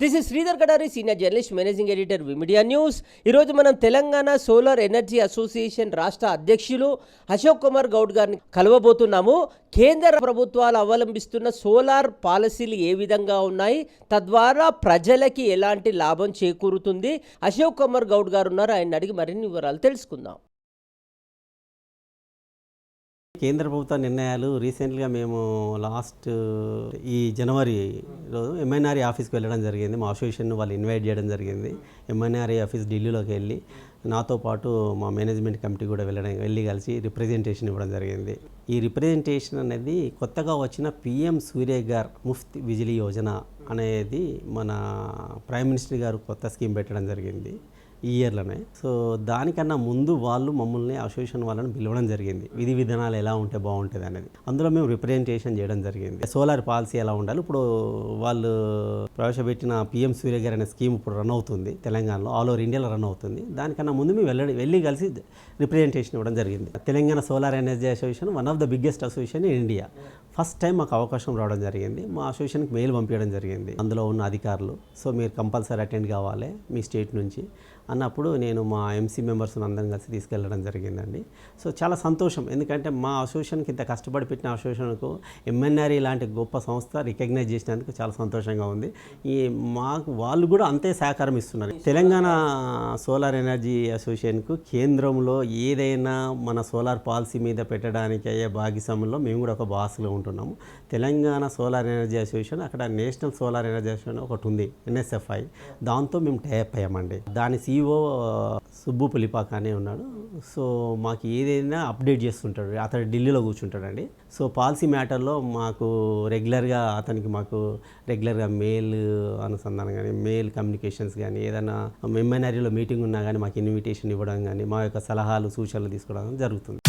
This is Sridhar Kadari senior journalist managing editor V media news ఈరోజు మనం Telangana solar energy association రాష్ట్ర అధ్యక్షులు అశోక్ కుమార్ గౌడ్ గారిని కలవబోతున్నాము. కేంద్ర ప్రభుత్వాలు అవలంబిస్తున్న సోలార్ పాలసీలు ఏ విధంగా ఉన్నాయి? తద్వారా ప్రజలకి ఎలాంటి లాభం చేకూరుతుంది? అశోక్ కుమార్ గౌడ్ గారు ఉన్నారు. ఆయన అడిగి మరిన్ని వివరాలు తెలుసుకుందాం. కేంద్ర ప్రభుత్వ నిర్ణయాలు రీసెంట్గా మేము లాస్ట్ ఈ జనవరి రోజు ఎంఎన్ఆర్ఈ ఆఫీస్కి వెళ్ళడం జరిగింది. మా అసోసియేషన్ వాళ్ళు ఇన్వైట్ చేయడం జరిగింది. ఎంఎన్ఆర్ఈ ఆఫీస్ ఢిల్లీలోకి వెళ్ళి నాతో పాటు మా మేనేజ్మెంట్ కమిటీ కూడా వెళ్ళడం వెళ్ళి కలిసి రిప్రజెంటేషన్ ఇవ్వడం జరిగింది. ఈ రిప్రజెంటేషన్ అనేది కొత్తగా వచ్చిన పిఎం సూర్యగార్ ముఫ్త్ విజిలీ యోజన అనేది మన ప్రైమ్ మినిస్టర్ గారు కొత్త స్కీమ్ పెట్టడం జరిగింది. ఈ ఇయర్లోనే. సో దానికన్నా ముందు వాళ్ళు మమ్మల్ని అసోసియేషన్ వాళ్ళని పిలవడం జరిగింది. విధి విధానాలు ఎలా ఉంటే బాగుంటుంది అనేది. అందులో మేము రిప్రజెంటేషన్ చేయడం జరిగింది. సోలార్ పాలసీ ఎలా ఉండాలి? ఇప్పుడు వాళ్ళు ప్రవేశపెట్టిన పిఎం సూర్య గారు అనే స్కీమ్ ఇప్పుడు రన్ అవుతుంది తెలంగాణలో. ఆల్ ఓవర్ ఇండియాలో రన్ అవుతుంది. దానికన్నా ముందు మేము వెళ్ళి వెళ్ళి కలిసి రిప్రజెంటేషన్ ఇవ్వడం జరిగింది. Telangana solar energy association one of the biggest association in India. First time మాకు అవకాశం రావడం జరిగింది. మా అసోసియేషన్కి మెయిల్ పంపించడం జరిగింది. అందులో ఉన్న అధికారులు. సో మీరు కంపల్సరీ అటెండ్ కావాలి మీ స్టేట్ నుంచి. అన్నప్పుడు నేను మా ఎంసీ మెంబర్స్ అందరం కలిసి తీసుకెళ్ళడం జరిగిందండి. సో చాలా సంతోషం. ఎందుకంటే మా అసోసియేషన్కి ఇంత కష్టపడి పెట్టిన అసోసియేషన్కు ఎంఎన్ఆర్ఈ లాంటి గొప్ప సంస్థ రికగ్నైజ్ చేసినందుకు చాలా సంతోషంగా ఉంది. ఈ మాకు వాళ్ళు కూడా అంతే సహకారం ఇస్తున్నారు. తెలంగాణ సోలార్ ఎనర్జీ అసోసియేషన్కు కేంద్రంలో ఏదైనా మన సోలార్ పాలసీ మీద పెట్టడానికి అయ్యే భాగస్వామ్యంలో మేము కూడా ఒక బాస్లో ఉంటున్నాము. తెలంగాణ సోలార్ ఎనర్జీ అసోసియేషన్ అక్కడ నేషనల్ సోలార్ ఎనర్జీ అసోసియేషన్ ఒకటి ఉంది ఎన్ఎస్ఎఫ్ఐ దాంతో మేము టైప్ అయ్యామండి. దాని సీఈఓ సుబ్బు పులిపాక అనే ఉన్నాడు. సో మాకు ఏదైనా అప్డేట్ చేస్తుంటాడు. అతను ఢిల్లీలో కూర్చుంటాడండి. సో పాలసీ మ్యాటర్లో మాకు రెగ్యులర్గా అతనికి మాకు రెగ్యులర్గా మెయిల్ అనుసంధానం కానీ మెయిల్ కమ్యూనికేషన్స్ కానీ ఏదైనా మెమ్మనరీలో మీటింగ్ ఉన్నా కానీ మాకు ఇన్విటేషన్ ఇవ్వడం కానీ మా యొక్క సలహాలు సూచనలు తీసుకోవడం జరుగుతుంది.